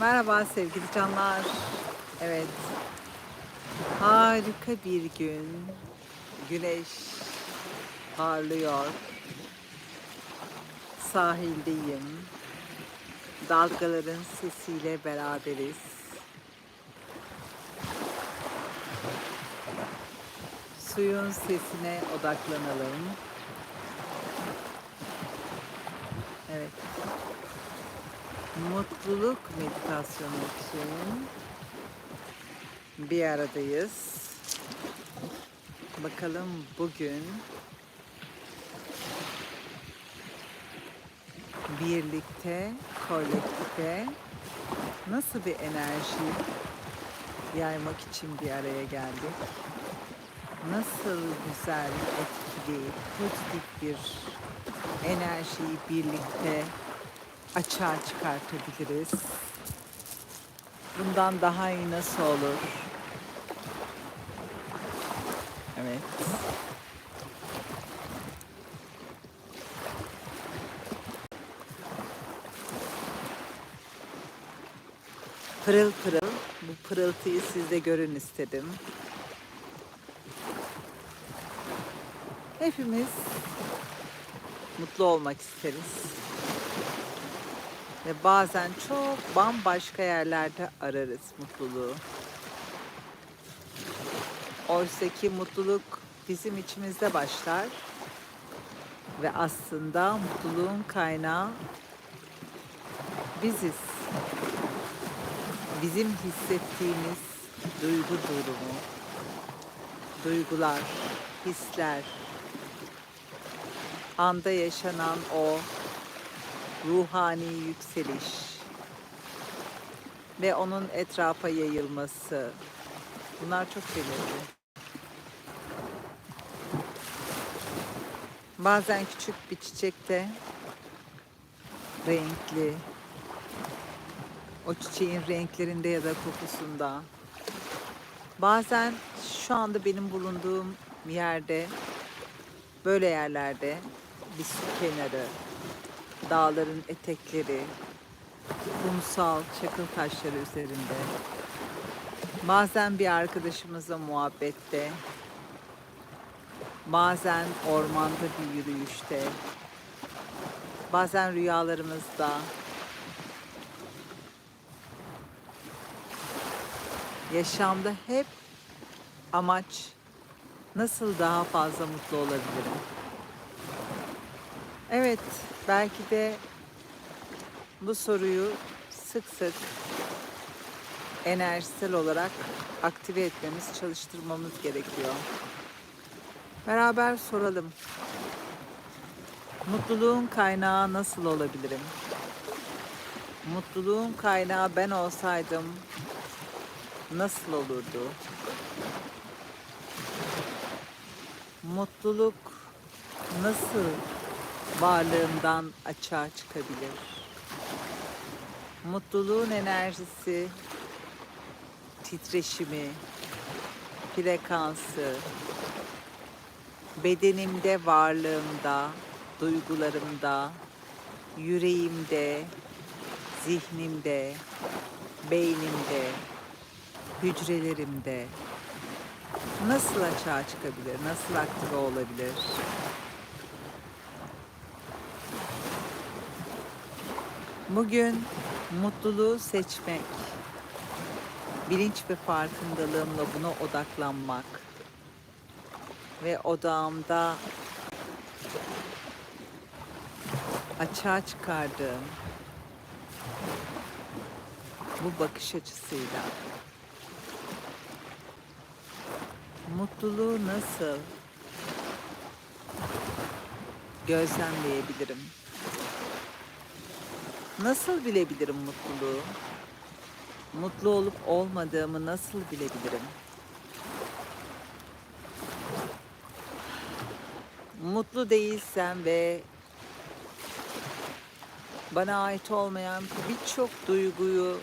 Merhaba sevgili canlar. Evet. Harika bir gün. Güneş parlıyor. Sahildeyim. Dalgaların sesiyle beraberiz. Suyun sesine odaklanalım. Evet. Mutluluk meditasyonu için bir aradayız. Bakalım bugün birlikte, kolektife nasıl bir enerji yaymak için bir araya geldik? Nasıl güzel, etkili, pozitif bir enerjiyi birlikte açığa çıkartabiliriz? Bundan daha iyi nasıl olur? Evet. Pırıl pırıl. Bu pırıltıyı siz de görün istedim. Hepimiz mutlu olmak isteriz. Ve bazen çok bambaşka yerlerde ararız mutluluğu. Oysa ki mutluluk bizim içimizde başlar. Ve aslında mutluluğun kaynağı biziz. Bizim hissettiğimiz duygu durumu, duygular, hisler, anda yaşanan o ruhani yükseliş ve onun etrafa yayılması. Bunlar çok belirli. Bazen küçük bir çiçekte renkli, o çiçeğin renklerinde ya da kokusunda. Bazen şu anda benim bulunduğum yerde, böyle yerlerde bir su kenarı, dağların etekleri, kumsal çakıl taşları üzerinde. Bazen bir arkadaşımızla muhabbette, bazen ormanda bir yürüyüşte, bazen rüyalarımızda. Yaşamda hep amaç nasıl daha fazla mutlu olabilirim? Evet, belki de bu soruyu sık sık enerjisel olarak aktive etmemiz, çalıştırmamız gerekiyor. Beraber soralım. Mutluluğun kaynağı nasıl olabilirim? Mutluluğun kaynağı ben olsaydım nasıl olurdu? Mutluluk nasıl varlığımdan açığa çıkabilir? Mutluluğun enerjisi, titreşimi, frekansı, bedenimde, varlığımda, duygularımda, yüreğimde, zihnimde, beynimde, hücrelerimde nasıl açığa çıkabilir, nasıl aktive olabilir? Bugün mutluluğu seçmek, bilinç ve farkındalığımla buna odaklanmak ve odağımda açığa çıkardığım bu bakış açısıyla mutluluğu nasıl gözlemleyebilirim? Nasıl bilebilirim mutluluğu? Mutlu olup olmadığımı nasıl bilebilirim? Mutlu değilsem ve bana ait olmayan birçok duyguyu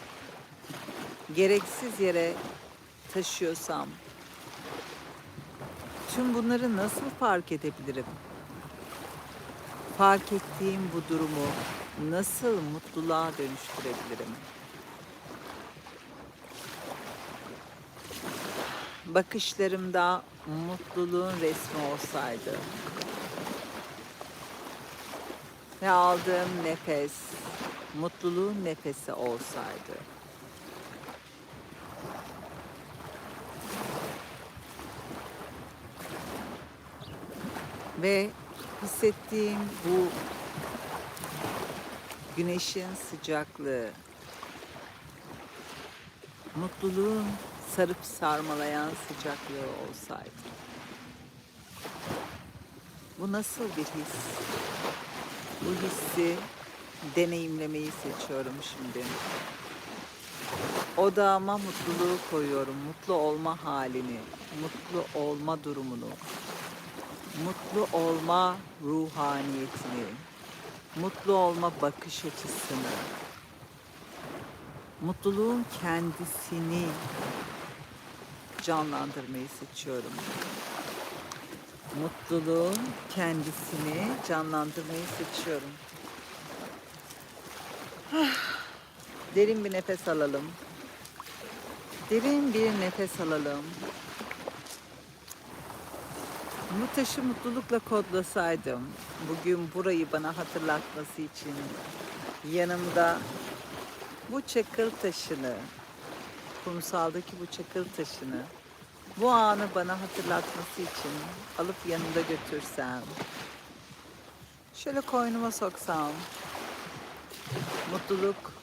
gereksiz yere taşıyorsam tüm bunları nasıl fark edebilirim? Fark ettiğim bu durumu nasıl mutluluğa dönüştürebilirim? Bakışlarımda mutluluğun resmi olsaydı ve aldığım nefes mutluluğun nefesi olsaydı. Ve hissettiğim bu güneşin sıcaklığı, mutluluğun sarıp sarmalayan sıcaklığı olsaydı. Bu nasıl bir his? Bu hissi deneyimlemeyi seçiyorum şimdi. Odağıma mutluluğu koyuyorum. Mutlu olma halini, mutlu olma durumunu, mutlu olma ruhaniyetini, mutlu olma bakış açısını, mutluluğun kendisini canlandırmayı seçiyorum. Mutluluğun kendisini canlandırmayı seçiyorum. Derin bir nefes alalım. Derin bir nefes alalım. Bu taşı mutlulukla kodlasaydım, bugün burayı bana hatırlatması için yanımda bu çakıl taşını, kumsaldaki bu çakıl taşını, bu anı bana hatırlatması için alıp yanımda götürsem, şöyle koynuma soksam, mutluluk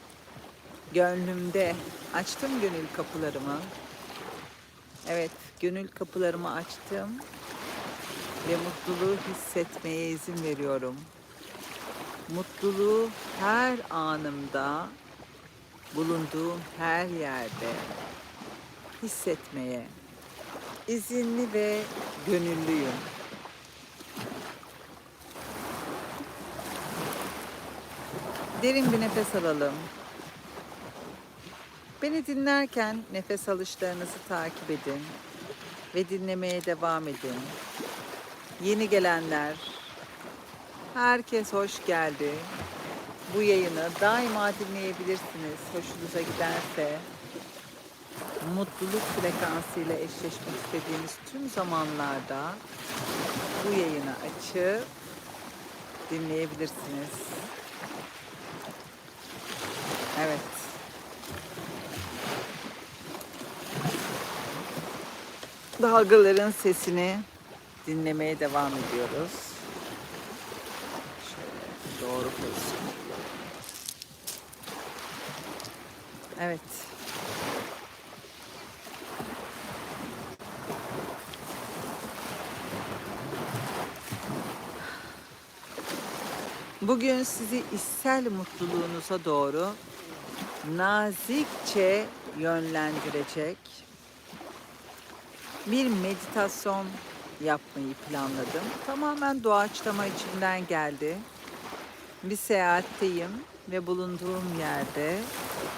gönlümde, açtım gönül kapılarımı. Evet, gönül kapılarımı açtım ve mutluluğu hissetmeye izin veriyorum. Mutluluğu her anımda, bulunduğum her yerde hissetmeye izinli ve gönüllüyüm. Derin bir nefes alalım. Beni dinlerken nefes alışlarınızı takip edin ve dinlemeye devam edin. Yeni gelenler, herkes hoş geldi. Bu yayını daima dinleyebilirsiniz. Hoşunuza giderse mutluluk frekansıyla eşleşmek istediğiniz tüm zamanlarda bu yayını açıp dinleyebilirsiniz. Evet. Dalgaların sesini dinlemeye devam ediyoruz. Şöyle doğru pozisyon. Evet. Bugün sizi içsel mutluluğunuza doğru nazikçe yönlendirecek bir meditasyon yapmayı planladım. Tamamen doğaçlama içimden geldi. Bir seyahatteyim ve bulunduğum yerde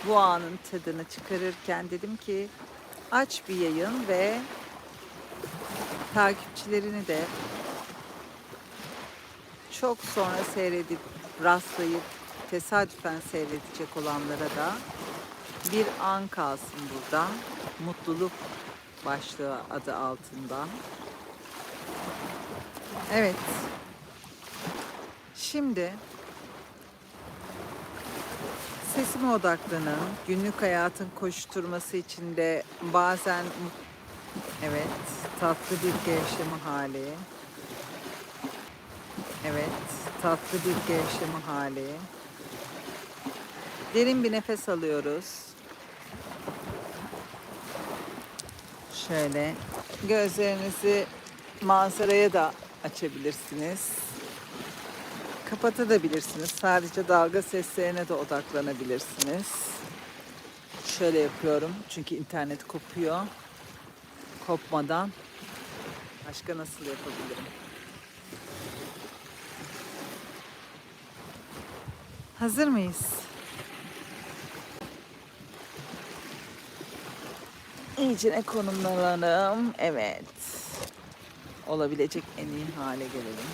bu anın tadını çıkarırken dedim ki aç bir yayın ve takipçilerini de çok sonra seyredip rastlayıp tesadüfen seyredecek olanlara da bir an kalsın burada. Mutluluk başlığı adı altında. Evet. Şimdi sesime odaklanın. Günlük hayatın koşturması içinde bazen evet tatlı bir gevşeme hali. Evet, tatlı bir gevşeme hali. Derin bir nefes alıyoruz. Şöyle gözlerinizi manzaraya da açabilirsiniz. Kapatabilirsiniz. Sadece dalga seslerine de odaklanabilirsiniz. Şöyle yapıyorum çünkü internet kopuyor. Kopmadan başka nasıl yapabilirim? Hazır mıyız? İyicine konumlanalım. Evet. Olabilecek en iyi hale gelelim.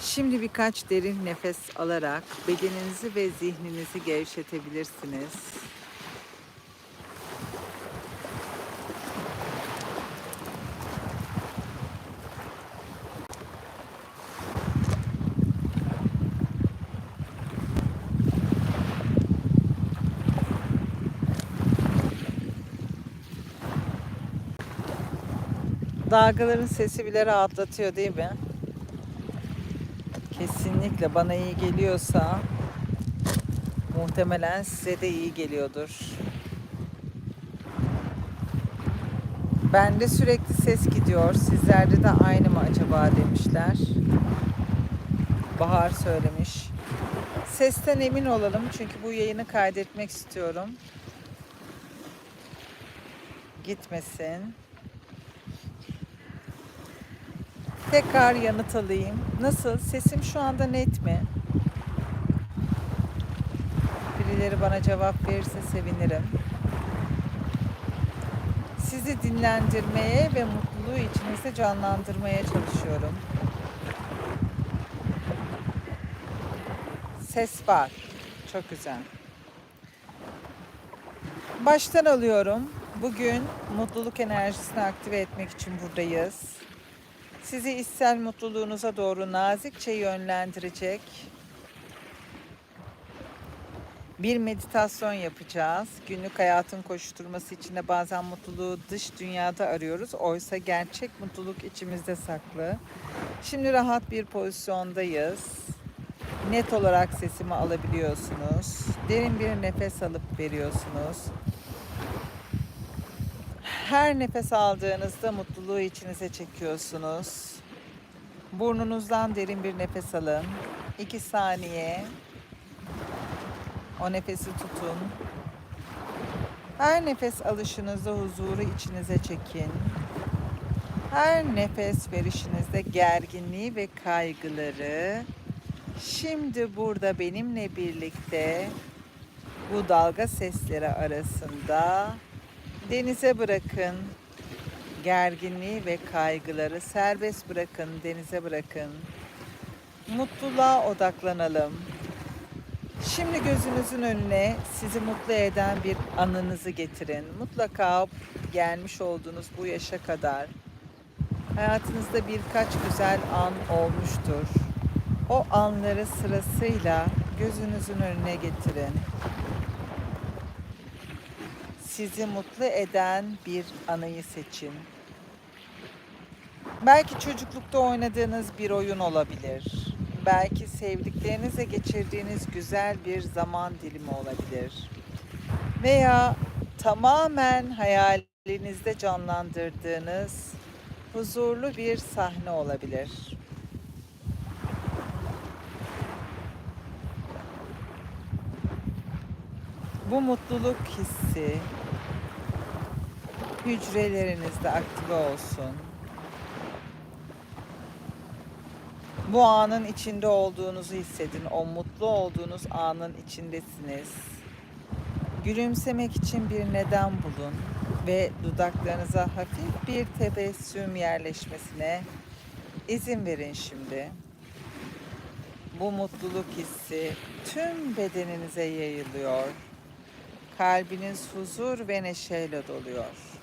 Şimdi birkaç derin nefes alarak bedeninizi ve zihninizi gevşetebilirsiniz. Dalgaların sesi bile rahatlatıyor değil mi? Kesinlikle bana iyi geliyorsa muhtemelen size de iyi geliyordur. Bende sürekli ses gidiyor. Sizlerde de aynı mı acaba demişler. Bahar söylemiş. Sesten emin olalım çünkü bu yayını kaydetmek istiyorum. Gitmesin. Tekrar yanıt alayım. Nasıl? Sesim şu anda net mi? Birileri bana cevap verirse sevinirim. Sizi dinlendirmeye ve mutluluğu içinizde canlandırmaya çalışıyorum. Ses var. Çok güzel. Baştan alıyorum. Bugün mutluluk enerjisini aktive etmek için buradayız. Sizi içsel mutluluğunuza doğru nazikçe yönlendirecek bir meditasyon yapacağız. Günlük hayatın koşturması içinde bazen mutluluğu dış dünyada arıyoruz. Oysa gerçek mutluluk içimizde saklı. Şimdi rahat bir pozisyondayız. Net olarak sesimi alabiliyorsunuz. Derin bir nefes alıp veriyorsunuz. Her nefes aldığınızda mutluluğu içinize çekiyorsunuz. Burnunuzdan derin bir nefes alın. 2 saniye. O nefesi tutun. Her nefes alışınızda huzuru içinize çekin. Her nefes verişinizde gerginliği ve kaygıları şimdi burada benimle birlikte bu dalga sesleri arasında Denize bırakın. Gerginliği ve kaygıları serbest bırakın, denize bırakın. Mutluluğa odaklanalım. Şimdi gözünüzün önüne sizi mutlu eden bir anınızı getirin. Mutlaka gelmiş olduğunuz bu yaşa kadar hayatınızda birkaç güzel an olmuştur. O anları sırasıyla gözünüzün önüne getirin sizi mutlu eden bir anıyı seçin. Belki çocuklukta oynadığınız bir oyun olabilir. Belki sevdiklerinizle geçirdiğiniz güzel bir zaman dilimi olabilir. Veya tamamen hayalinizde canlandırdığınız huzurlu bir sahne olabilir. Bu mutluluk hissi hücrelerinizde aktive olsun. Bu anın içinde olduğunuzu hissedin. O mutlu olduğunuz anın içindesiniz. Gülümsemek için bir neden bulun ve dudaklarınıza hafif bir tebessüm yerleşmesine izin verin şimdi. Bu mutluluk hissi tüm bedeninize yayılıyor. Kalbiniz huzur ve neşeyle doluyor.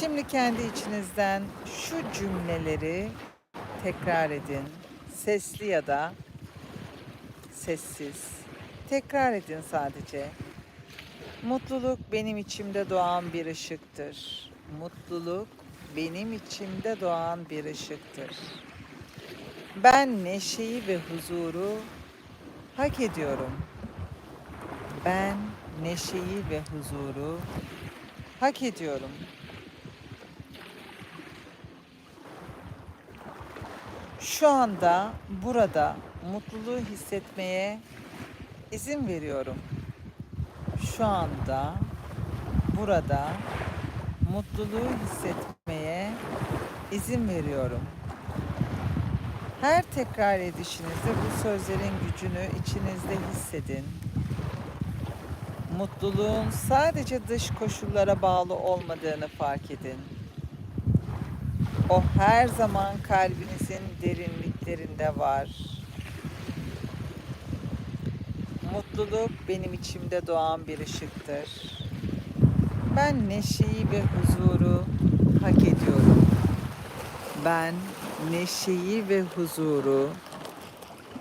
Şimdi kendi içinizden şu cümleleri tekrar edin. Sesli ya da sessiz. Tekrar edin sadece. Mutluluk benim içimde doğan bir ışıktır. Mutluluk benim içimde doğan bir ışıktır. Ben neşeyi ve huzuru hak ediyorum. Ben neşeyi ve huzuru hak ediyorum. Şu anda burada mutluluğu hissetmeye izin veriyorum. Şu anda burada mutluluğu hissetmeye izin veriyorum. Her tekrar edişinizde bu sözlerin gücünü içinizde hissedin. Mutluluğun sadece dış koşullara bağlı olmadığını fark edin. O her zaman kalbinizin derinliklerinde var. Mutluluk benim içimde doğan bir ışıktır. Ben neşeyi ve huzuru hak ediyorum. Ben neşeyi ve huzuru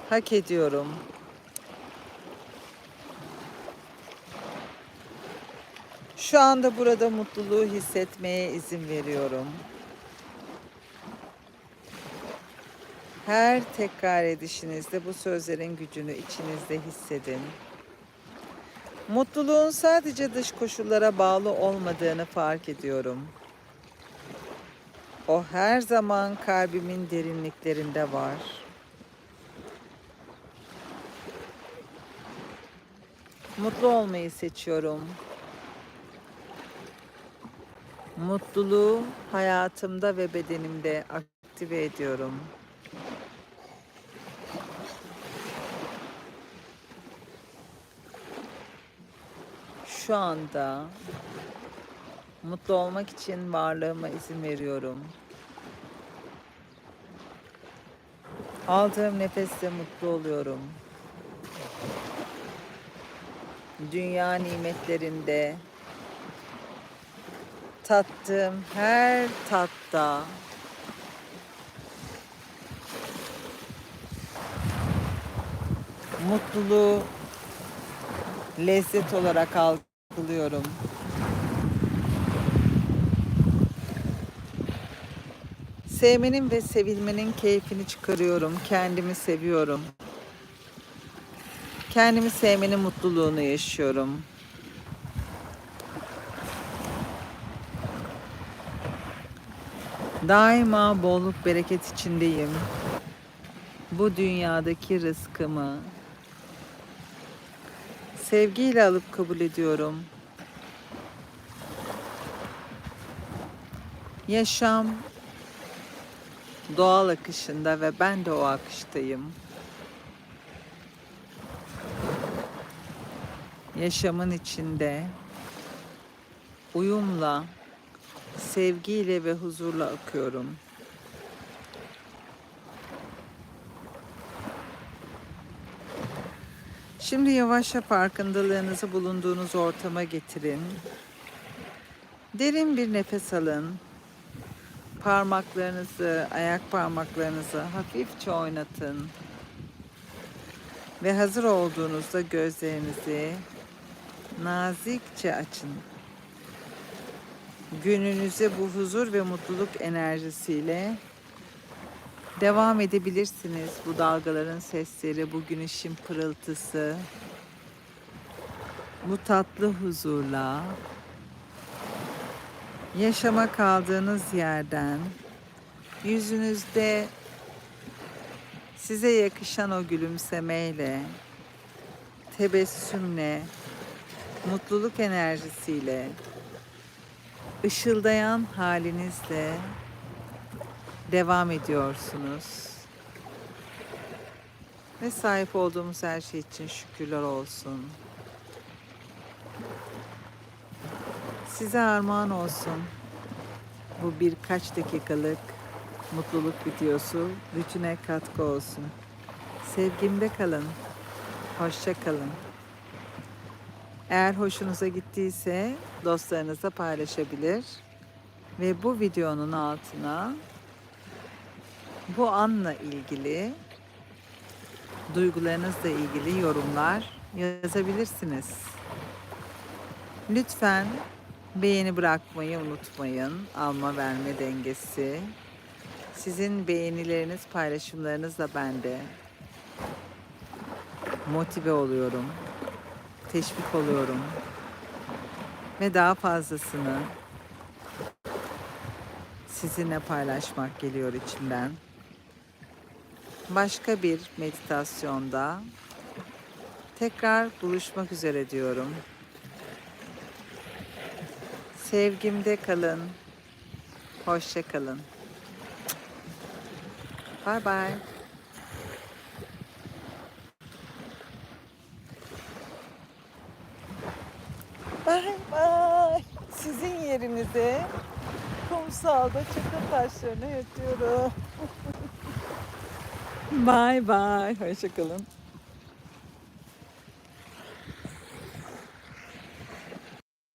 hak ediyorum. Şu anda burada mutluluğu hissetmeye izin veriyorum. Her tekrar edişinizde bu sözlerin gücünü içinizde hissedin. Mutluluğun sadece dış koşullara bağlı olmadığını fark ediyorum. O her zaman kalbimin derinliklerinde var. Mutlu olmayı seçiyorum. Mutluluğu hayatımda ve bedenimde aktive ediyorum. Şu anda mutlu olmak için varlığıma izin veriyorum. Aldığım nefeste mutlu oluyorum. Dünya nimetlerinde tattığım her tatta mutluluğu lezzet olarak algılıyorum. Sevmenin ve sevilmenin keyfini çıkarıyorum. Kendimi seviyorum. Kendimi sevmenin mutluluğunu yaşıyorum. Daima bolluk bereket içindeyim. Bu dünyadaki rızkımı sevgiyle alıp kabul ediyorum. Yaşam doğal akışında ve ben de o akıştayım. Yaşamın içinde uyumla, sevgiyle ve huzurla akıyorum. Şimdi yavaşça farkındalığınızı bulunduğunuz ortama getirin. Derin bir nefes alın. Parmaklarınızı, ayak parmaklarınızı hafifçe oynatın. Ve hazır olduğunuzda gözlerinizi nazikçe açın. Gününüze bu huzur ve mutluluk enerjisiyle devam edebilirsiniz. Bu dalgaların sesleri, bu güneşin pırıltısı, bu tatlı huzurla yaşama kaldığınız yerden yüzünüzde size yakışan o gülümsemeyle, tebessümle, mutluluk enerjisiyle, ışıldayan halinizle devam ediyorsunuz. Ve sahip olduğumuz her şey için şükürler olsun. Size armağan olsun. Bu birkaç dakikalık mutluluk videosu bütüne katkı olsun. Sevgimde kalın. Hoşça kalın. Eğer hoşunuza gittiyse dostlarınızla paylaşabilir ve bu videonun altına bu anla ilgili duygularınızla ilgili yorumlar yazabilirsiniz. Lütfen beğeni bırakmayı unutmayın. Alma verme dengesi. Sizin beğenileriniz, paylaşımlarınızla ben de motive oluyorum. Teşvik oluyorum. Ve daha fazlasını sizinle paylaşmak geliyor içimden. Başka bir meditasyonda tekrar buluşmak üzere diyorum. Sevgimde kalın. Hoşça kalın. Bye bye. Bye bye. Sizin yerinize kumsalda çakıl taşlarına yatıyorum. bye bye. Hoşçakalın.